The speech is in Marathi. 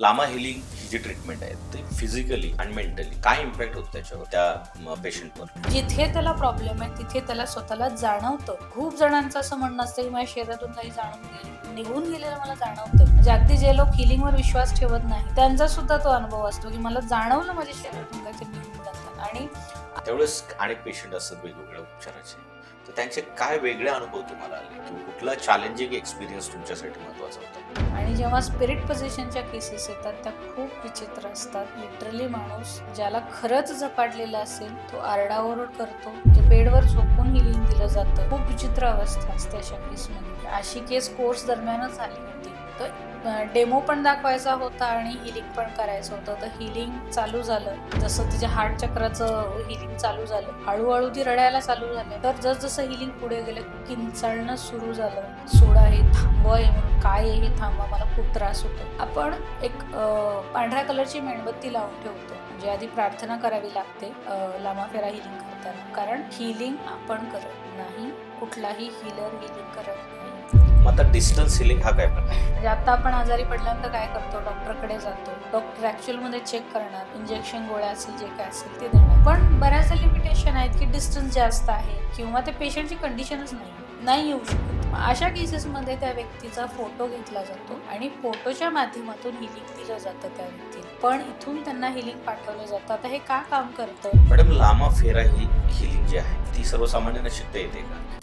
लामा हिलिंग ही जी ट्रीटमेंट आहे ते फिजिकली आणि मेंटली काय इम्पॅक्ट होतं त्याच्यावर त्या पेशंटवर जिथे त्याला प्रॉब्लेम आहे तिथे त्याला स्वतःला जाणवतं. खूप जणांचं असं म्हणणं असतं की माझ्या शरीरातून काही जाणून गेलं निघून गेलेलं मला जाणवतं म्हणजे अगदी जे लोक हिलिंगवर विश्वास ठेवत नाही त्यांचा सुद्धा तो अनुभव असतो की मला जाणवलं माझ्या शरीरातून काहीतरी निघून जातं. आणि त्यावेळेस अनेक पेशंट असतात वेगवेगळ्या उपचाराचे. तर त्यांचे काय वेगळे अनुभव तुम्हाला आले? किंवा कुठला चॅलेंजिंग एक्सपिरियन्स तुमच्यासाठी महत्त्वाचा होता? आणि जेव्हा स्पिरिट पोझिशनच्या केसेस येतात त्या खूप विचित्र असतात. लिटरली माणूस ज्याला खरंच झपाटलेला असेल तो आरडाओरड करतो जे बेडवर झोपून हिलिंग दिलं जातं. खूप विचित्र अवस्था असते अशा केसमध्ये अशी केस कोर्स दरम्यानच आली होती. तर डेमो पण दाखवायचा होता आणि हिलिंग पण करायचं होतं. तर हिलिंग चालू झालं. जसं तिच्या हार्ट चक्राचं हिलिंग चालू झालं. हळूहळू ती रडायला चालू झालं. तर जसजसं हिलिंग पुढे गेलं किंचाळणं सुरू झालं. सोडा हे थांबवा हे म्हणून. काय आहे हे थांबवा. मला खूप त्रास होतो. आपण एक पांढऱ्या कलरची मेणबत्ती लावून ठेवतो. म्हणजे आधी प्रार्थना करावी लागते लामाफेरा हिलिंग करताना. कारण हिलिंग आपण करत नाही. कुठलाही हिलर हिलिंग करत नाही. मग आता डिस्टन्स हिलिंग हा काय प्रकार? म्हणजे आता आपण आजारी पडल्यानंतर काय करतो? डॉक्टरकडे जातो. डॉक्टर ऍक्च्युअलमध्ये चेक करणार. इंजेक्शन गोळ्या असेल जे काय असेल ते देणार. पण बऱ्याचदा लिमिटेशन आहेत की डिस्टन्स जास्त आहे किंवा ते पेशंटची कंडिशनच नाही. नाही येऊ शकत. मग अशा केसेसमध्ये त्या व्यक्तीचा फोटो घेतला जातो आणि फोटोच्या माध्यमातून हिलिंग दिलं जातं त्या व्यक्तीला. पण इथून त्यांना हिलिंग पाठवलं जातं. आता हे का काम करतं? मॅडम लामा फेरा ही हिलिंग जी आहे ती सर्वसामान्यांना शिकता येते का?